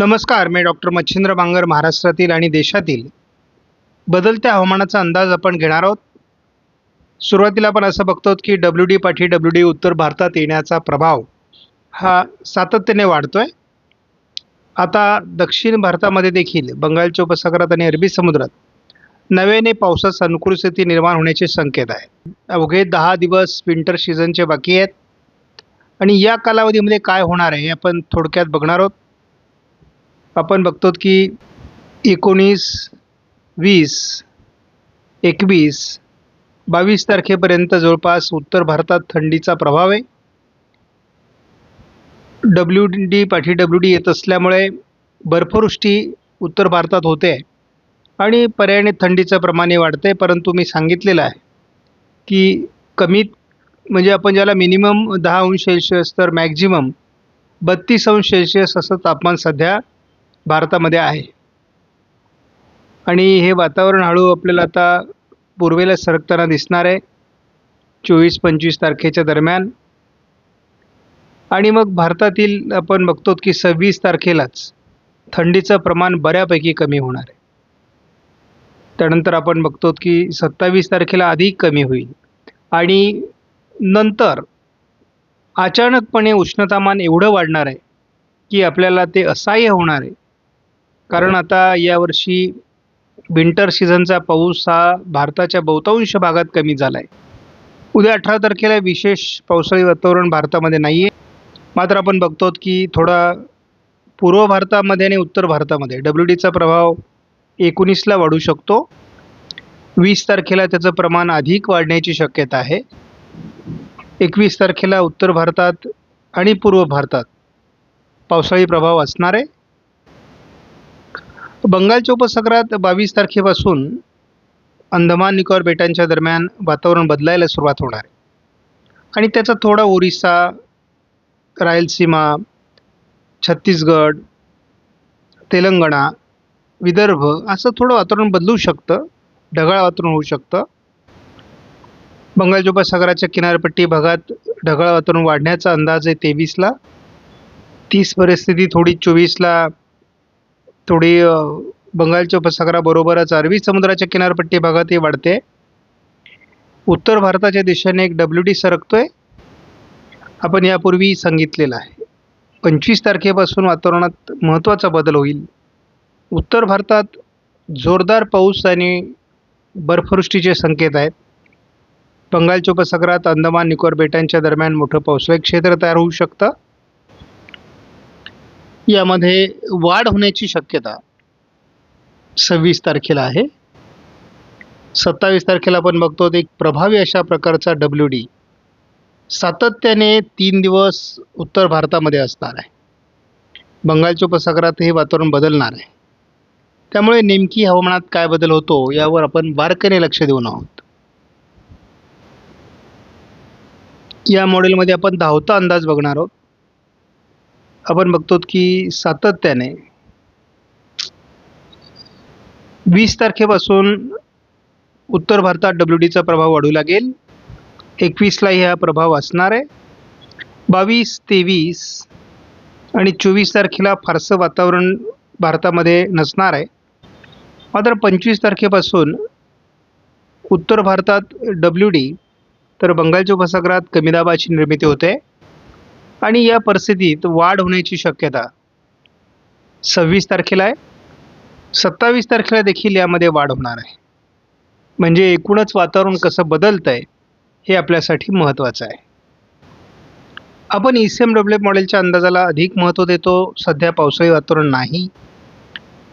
नमस्कार मी डॉक्टर मच्छिंद्र बांगर महाराष्ट्रातील आणि देशातील बदलत्या हवामानाचा अंदाज आपण घेणार आहोत. सुरुवातीला आपण असं बघतो की डब्ल्यू डी पाठी डब्ल्यू डी उत्तर भारतात येण्याचा प्रभाव हा सातत्याने वाढतो आहे आता दक्षिण भारतामध्ये देखील बंगालच्या उपसागरात आणि अरबी समुद्रात नव्याने पावसास अनुकूल स्थिती निर्माण होण्याचे संकेत आहे. अवघे दहा दिवस विंटर सीझनचे बाकी आहेत. आणि या कालावधीमध्ये काय होणार आहे हे आपण थोडक्यात बघणार आहोत. आपण बघतो की एकोणीस वीस एकवीस बावीस तारखेपर्यंत जवळपास उत्तर भारतात थंडीचा प्रभाव आहे. डब्ल्यू डी पाठी डब्ल्यू डी येत असल्यामुळे बर्फवृष्टी उत्तर भारतात होते. आणि पर्यायाने थंडीचं प्रमाणही वाढते परंतु मी सांगितलेलं आहे की कमीत म्हणजे आपण ज्याला मिनिमम दहा अंश सेल्शियस तर मॅक्झिमम बत्तीस अंश सेल्शियस असं तापमान सध्या भारतामध्ये आहे. आणि हे वातावरण हळू आपल्याला आता पूर्वेला सरकताना दिसणार आहे. चोवीस पंचवीस तारखेच्या दरम्यान. आणि मग भारतातील आपण बघतो की सव्वीस तारखेलाच थंडीचं प्रमाण बऱ्यापैकी कमी होणार आहे. त्यानंतर आपण बघतो की सत्तावीस तारखेला अधिक कमी होईल. आणि नंतर अचानकपणे उष्णतामान एवढं वाढणार आहे की आपल्याला ते असह्य होणार आहे. कारण आता यावर्षी विंटर सीझनचा पाऊस हा भारताच्या बहुतांश भागात कमी झाला आहे उद्या अठरा तारखेला विशेष पावसाळी वातावरण भारतामध्ये नाही आहे मात्र आपण बघतो की थोडा पूर्व भारतामध्ये आणि उत्तर भारतामध्ये डब्ल्यू डीचा प्रभाव एकोणीसला वाढू शकतो. वीस तारखेला त्याचं प्रमाण अधिक वाढण्याची शक्यता आहे. एकवीस तारखेला उत्तर भारतात आणि पूर्व भारतात पावसाळी प्रभाव असणार आहे. बंगालच्या उपसागरात बावीस तारखेपासून अंदमान निकोबार बेटांच्या दरम्यान वातावरण बदलायला सुरुवात होणार आहे. आणि त्याचा थोडा ओरिसा रायलसीमा छत्तीसगड तेलंगणा विदर्भ असं थोडं वातावरण बदलू शकतं ढगाळ वातावरण होऊ शकतं. बंगालच्या उपसागराच्या किनारपट्टी भागात ढगाळ वातावरण वाढण्याचा अंदाज आहे तेवीसला. तीस परिस्थिती थोडी चोवीसला थोडी बंगालच्या उपसागराबरोबरच अरबी समुद्राच्या किनारपट्टी भागातही वाढते. उत्तर भारताच्या दिशेने एक डब्ल्यू डी सरकतोय. आपण यापूर्वी सांगितलेलं आहे. पंचवीस तारखेपासून वातावरणात महत्त्वाचा बदल होईल. उत्तर भारतात जोरदार पाऊस आणि बर्फवृष्टीचे संकेत आहेत. बंगालच्या उपसागरात अंदमान निकोबार बेटांच्या दरम्यान मोठं पावसाळी क्षेत्र तयार होऊ शकतं. यामध्ये वाढ होण्याची शक्यता सव्वीस तारखेला आहे. सत्तावीस तारखेला आपण बघतो एक प्रभावी अशा प्रकारचा डब्ल्यू डी सातत्याने तीन दिवस उत्तर भारतामध्ये असणार आहे. बंगालच्या उपसागरात हे वातावरण बदलणार आहे. त्यामुळे नेमकी हवामानात काय बदल होतो यावर आपण बारकाईने लक्ष देऊन आहोत. या मॉडेलमध्ये आपण धावता अंदाज बघणार आहोत. आपण बघतो की सातत्याने वीस तारखेपासून उत्तर भारतात डब्ल्यू डीचा प्रभाव वाढू लागेल. एकवीसला ह्या प्रभाव असणार आहे. बावीस तेवीस आणि चोवीस तारखेला फारसं वातावरण भारतामध्ये नसणार आहे. मात्र पंचवीस तारखेपासून उत्तर भारतात डब्ल्यू डी तर बंगालच्या उपसागरात कमी दाबाची निर्मिती होते. आणि या परिस्थितीत वाढ होण्याची शक्यता. सव्वीस तारखेला आहे. सत्तावीस तारखेला देखील यामध्ये वाढ होणार आहे. म्हणजे एकूणच वातावरण कसं बदलतं आहे हे आपल्यासाठी महत्त्वाचं आहे. आपण ई सी एम डब्ल्यू मॉडेलच्या अंदाजाला अधिक महत्त्व देतो. सध्या पावसाळी वातावरण नाही.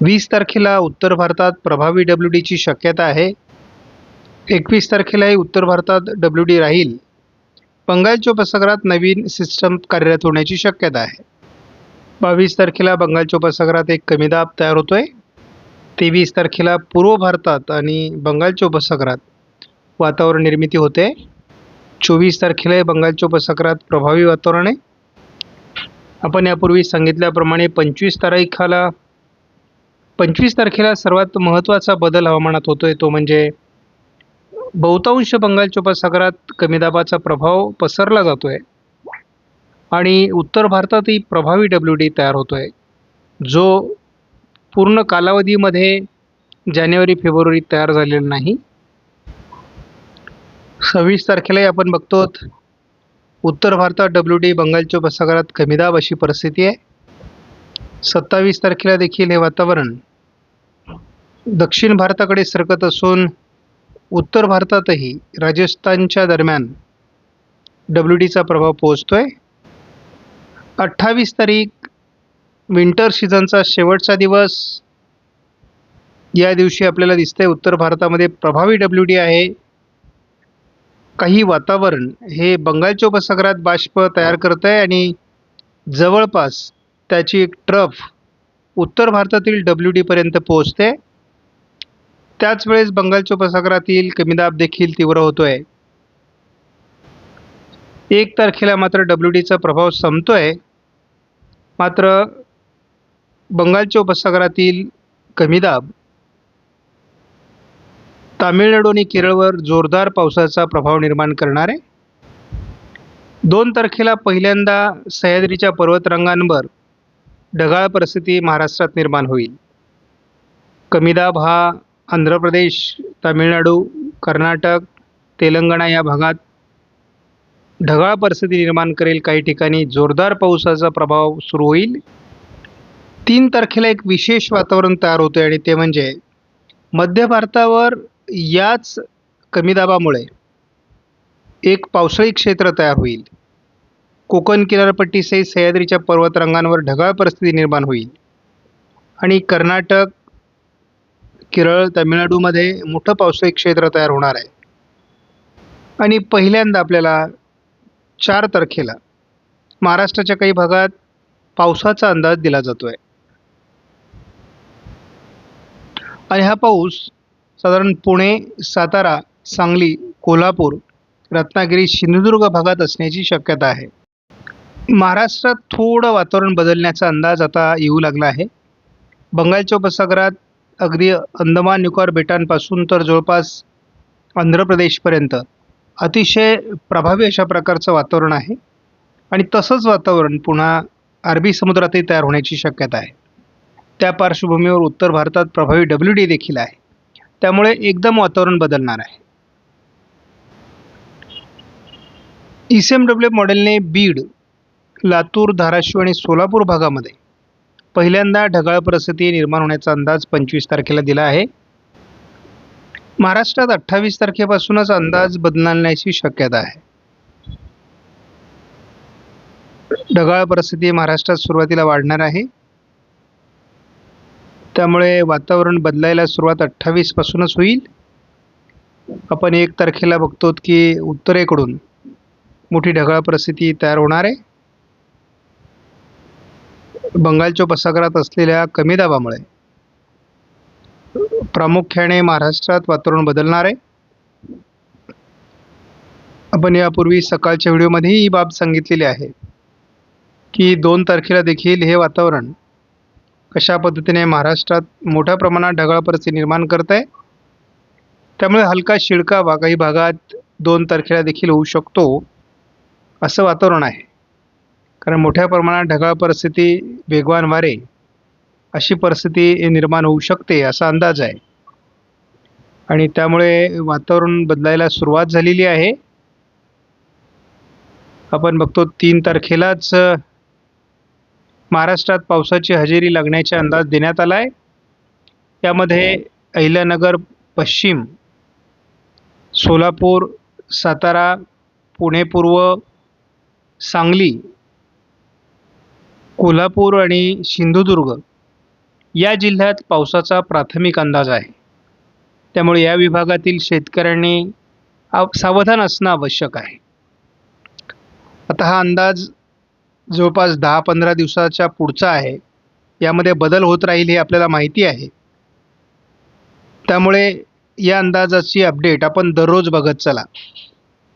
वीस तारखेला उत्तर भारतात प्रभावी डब्ल्यू डीची शक्यता आहे. एकवीस तारखेलाही उत्तर भारतात डब्ल्यू डी राहील. बंगालच्या उपसागरात नवीन सिस्टम कार्यरत होण्याची शक्यता आहे. बावीस तारखेला बंगालच्या उपसागरात एक कमी दाब तयार होतोय. तेवीस तारखेला पूर्व भारतात आणि बंगालच्या उपसागरात वातावरण निर्मिती होते. चोवीस तारखेला बंगालच्या उपसागरात प्रभावी वातावरण आहे. आपण यापूर्वी सांगितल्याप्रमाणे पंचवीस तारीखाला पंचवीस तारखेला सर्वात महत्त्वाचा बदल हवामानात होतोय तो म्हणजे बहुतांश बंगालच्या उपसागरात कमी दाबाचा प्रभाव पसरला जातो आहे आणि उत्तर भारतातही प्रभावी डब्ल्यू डी तयार होतो आहे जो पूर्ण कालावधीमध्ये जानेवारी फेब्रुवारी तयार झालेला नाही. सव्वीस तारखेलाही आपण बघतो उत्तर भारतात डब्ल्यू डी बंगालच्या उपसागरात कमी दाब अशी परिस्थिती आहे. सत्तावीस तारखेला देखील हे वातावरण दक्षिण भारताकडे सरकत असून उत्तर भारतातही राजस्थानच्या दरम्यान डब्ल्यू डीचा प्रभाव पोहोचतोय. अठ्ठावीस तारीख विंटर सीझनचा शेवटचा दिवस. या दिवशी आपल्याला दिसतंय उत्तर भारतामध्ये प्रभावी डब्ल्यू डी आहे. काही वातावरण हे बंगालच्या उपसागरात बाष्प तयार करत आहे आणि जवळपास त्याची एक ट्रफ उत्तर भारतातील डब्ल्यू डीपर्यंत पोहोचते. त्याच वेळेस बंगालच्या उपसागरातील कमी दाब देखील तीव्र होतोय. एक तारखेला मात्र डब्ल्यू डीचा प्रभाव संपतोय. मात्र बंगालच्या उपसागरातील कमी दाब तामिळनाडू आणि केरळवर जोरदार पावसाचा प्रभाव निर्माण करणार. आहे दोन तारखेला पहिल्यांदा सह्याद्रीच्या पर्वतरांगांवर ढगाळ परिस्थिती महाराष्ट्रात निर्माण होईल. कमी दाब हा आंध्र प्रदेश तामिळनाडू कर्नाटक तेलंगणा या भागात ढगाळ परिस्थिती निर्माण करेल. काही ठिकाणी जोरदार पावसाचा प्रभाव सुरू होईल. तीन तारखेला एक विशेष वातावरण तयार होतं आणि ते म्हणजे मध्य भारतावर याच कमी दाबामुळे एक पावसाळी क्षेत्र तयार होईल. कोकण किनारपट्टीसहित सह्याद्रीच्या पर्वतरांगांवर ढगाळ परिस्थिती निर्माण होईल. आणि कर्नाटक केरळ तामिळनाडूमध्ये मोठं पावसाळी क्षेत्र तयार होणार आहे. आणि पहिल्यांदा आपल्याला चार तारखेला महाराष्ट्राच्या काही भागात पावसाचा अंदाज दिला जातो आहे आणि हा पाऊस साधारण पुणे सातारा सांगली कोल्हापूर रत्नागिरी सिंधुदुर्ग भागात असण्याची शक्यता आहे. महाराष्ट्रात थोडं वातावरण बदलण्याचा अंदाज आता येऊ लागला आहे. बंगालच्या उपसागरात अगदी अंदमान निकोबार बेटांपासून तर जवळपास आंध्र प्रदेशपर्यंत. अतिशय प्रभावी अशा प्रकारचं वातावरण आहे. आणि तसंच वातावरण पुन्हा अरबी समुद्रातही तयार होण्याची शक्यता आहे. त्या पार्श्वभूमीवर उत्तर भारतात प्रभावी डब्ल्यू डी देखील आहे. त्यामुळे एकदम वातावरण बदलणार आहे. ई सी एम डब्ल्यू मॉडेलने बीड लातूर धाराशिव आणि सोलापूर भागामध्ये पहिल्यांदा ढगाळ परिस्थिती निर्माण होण्याचा अंदाज पंचवीस तारखेला दिला आहे. महाराष्ट्रात अठ्ठावीस तारखेपासूनच अंदाज बदलण्याची शक्यता आहे. ढगाळ परिस्थिती महाराष्ट्रात सुरुवातीला वाढणार आहे. त्यामुळे वातावरण बदलायला सुरुवात अठ्ठावीसपासूनच होईल. आपण एक तारखेला बघतो की उत्तरेकडून मोठी ढगाळ परिस्थिती तयार होणार आहे. बंगालच्या उपसागरात असलेल्या कमी दाबामुळे प्रामुख्याने महाराष्ट्रात वातावरण बदलणार आहे. आपण यापूर्वी सकाळच्या व्हिडिओमध्येही ही बाब सांगितलेली आहे की दोन तारखेला देखील हे वातावरण कशा पद्धतीने महाराष्ट्रात मोठ्या प्रमाणात ढगाळ परिस्थिती निर्माण करत आहे त्यामुळे हलका शिडकावा काही भागात दोन तारखेला देखील होऊ शकतो असं वातावरण आहे. कारण मोठ्या प्रमाणात ढगाळ परिस्थिती वेगवान वारे अशी परिस्थिती निर्माण होऊ शकते असा अंदाज आहे. आणि त्यामुळे वातावरण बदलायला सुरुवात झालेली आहे. आपण बघतो तीन तारखेलाच महाराष्ट्रात पावसाची हजेरी लागण्याचा अंदाज देण्यात आला आहे. यामध्ये अहिल्यानगर पश्चिम सोलापूर सातारा पुणे पूर्व सांगली कोल्हापूर आणि सिंधुदुर्ग या जिल्ह्यात पावसाचा प्राथमिक अंदाज आहे. त्यामुळे या विभागातील शेतकऱ्यांनी आव- सावधान असणं आवश्यक आहे. आता हा अंदाज जवळपास दहा पंधरा दिवसाच्या पुढचा आहे. यामध्ये बदल होत राहील हे आपल्याला माहिती आहे. त्यामुळे या अंदाजाची अपडेट आपण दररोज बघत चला.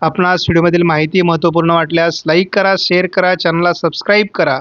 आपणास व्हिडिओमधील माहिती महत्त्वपूर्ण वाटल्यास लाईक करा शेअर करा चॅनलला सबस्क्राईब करा.